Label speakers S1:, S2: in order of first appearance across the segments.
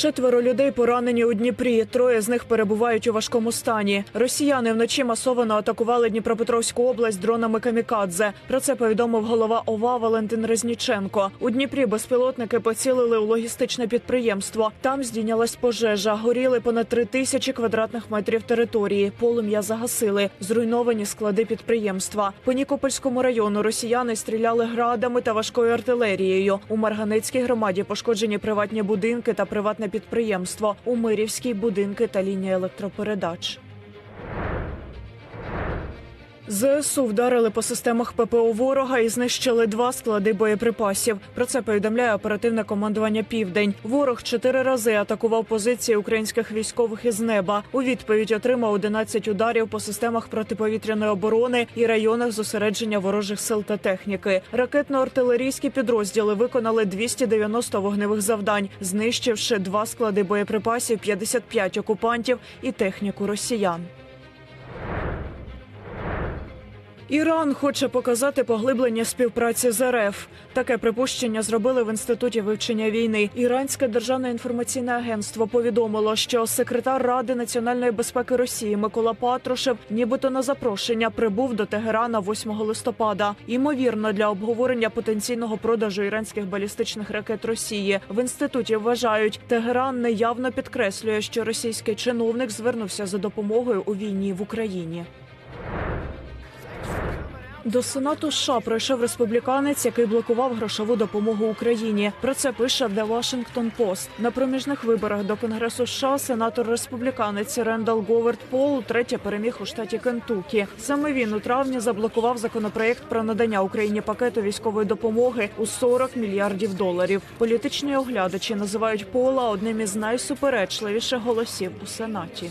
S1: Четверо людей поранені у Дніпрі. Троє з них перебувають у важкому стані. Росіяни вночі масово атакували Дніпропетровську область дронами камікадзе. Про це повідомив голова ОВА Валентин Резніченко. У Дніпрі безпілотники поцілили у логістичне підприємство. Там здійнялась пожежа. Горіли понад три тисячі квадратних метрів території. Полум'я загасили. Зруйновані склади підприємства. По Нікопольському району росіяни стріляли градами та важкою артилерією. У Марганецькій громаді пошкоджені приватні будинки та приватне підприємство. У Мирівській будинки та лінія електропередач. ЗСУ вдарили по системах ППО ворога і знищили два склади боєприпасів. Про це повідомляє оперативне командування Південь. Ворог чотири рази атакував позиції українських військових із неба. У відповідь отримав 11 ударів по системах протиповітряної оборони і районах зосередження ворожих сил та техніки. Ракетно-артилерійські підрозділи виконали 290 вогневих завдань, знищивши два склади боєприпасів, 55 окупантів і техніку росіян. Іран хоче показати поглиблення співпраці з РФ. Таке припущення зробили в інституті вивчення війни. Іранське державне інформаційне агентство повідомило, що секретар Ради національної безпеки Росії Микола Патрушев, нібито на запрошення, прибув до Тегерана 8 листопада. Ймовірно, для обговорення потенційного продажу іранських балістичних ракет Росії в інституті вважають, Тегеран неявно підкреслює, що російський чиновник звернувся за допомогою у війні в Україні. До сенату США пройшов республіканець, який блокував грошову допомогу Україні. Про це пише The Washington Post. На проміжних виборах до Конгресу США сенатор республіканець Рендал Говард Пол третє переміг у штаті Кентукі. Саме він у травні заблокував законопроект про надання Україні пакету військової допомоги у 40 мільярдів доларів. Політичні оглядачі називають Пола одним із найсуперечливіших голосів у сенаті.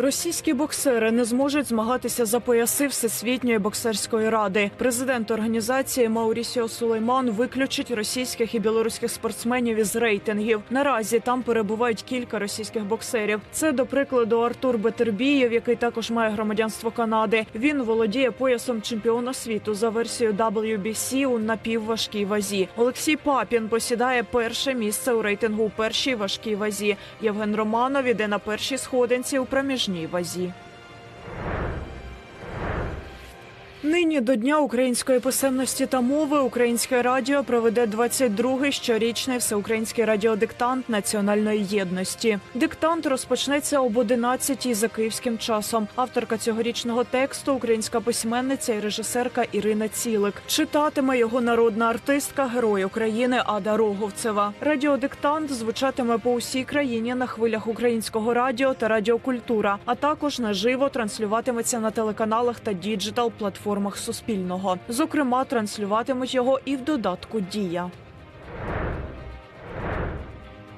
S1: Російські боксери не зможуть змагатися за пояси Всесвітньої боксерської ради. Президент організації Маурісіо Сулейман виключить російських і білоруських спортсменів із рейтингів. Наразі там перебувають кілька російських боксерів. Це, до прикладу, Артур Бетербієв, який також має громадянство Канади. Він володіє поясом чемпіона світу за версією WBC у напівважкій вазі. Олексій Папін посідає перше місце у рейтингу у першій важкій вазі. Євген Романов іде на першій сходинці у проміжній вазі. Нині до Дня української писемності та мови Українське радіо проведе 22-й щорічний всеукраїнський радіодиктант національної єдності. Диктант розпочнеться об 11-й за київським часом. Авторка цьогорічного тексту українська письменниця і режисерка Ірина Цілик. Читатиме його народна артистка, герой України Ада Роговцева. Радіодиктант звучатиме по усій країні на хвилях українського радіо та радіокультура, а також наживо транслюватиметься на телеканалах та діджитал платформах Суспільного. Зокрема, транслюватимуть його і в додатку Дія.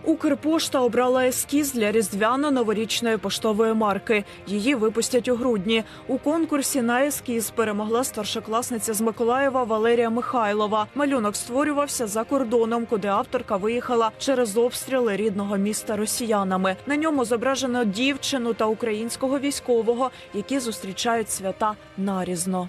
S1: Укрпошта обрала ескіз для різдвяно-новорічної поштової марки. Її випустять у грудні. У конкурсі на ескіз перемогла старшокласниця з Миколаєва Валерія Михайлова. Малюнок створювався за кордоном, куди авторка виїхала через обстріли рідного міста росіянами. На ньому зображено дівчину та українського військового, які зустрічають свята нарізно.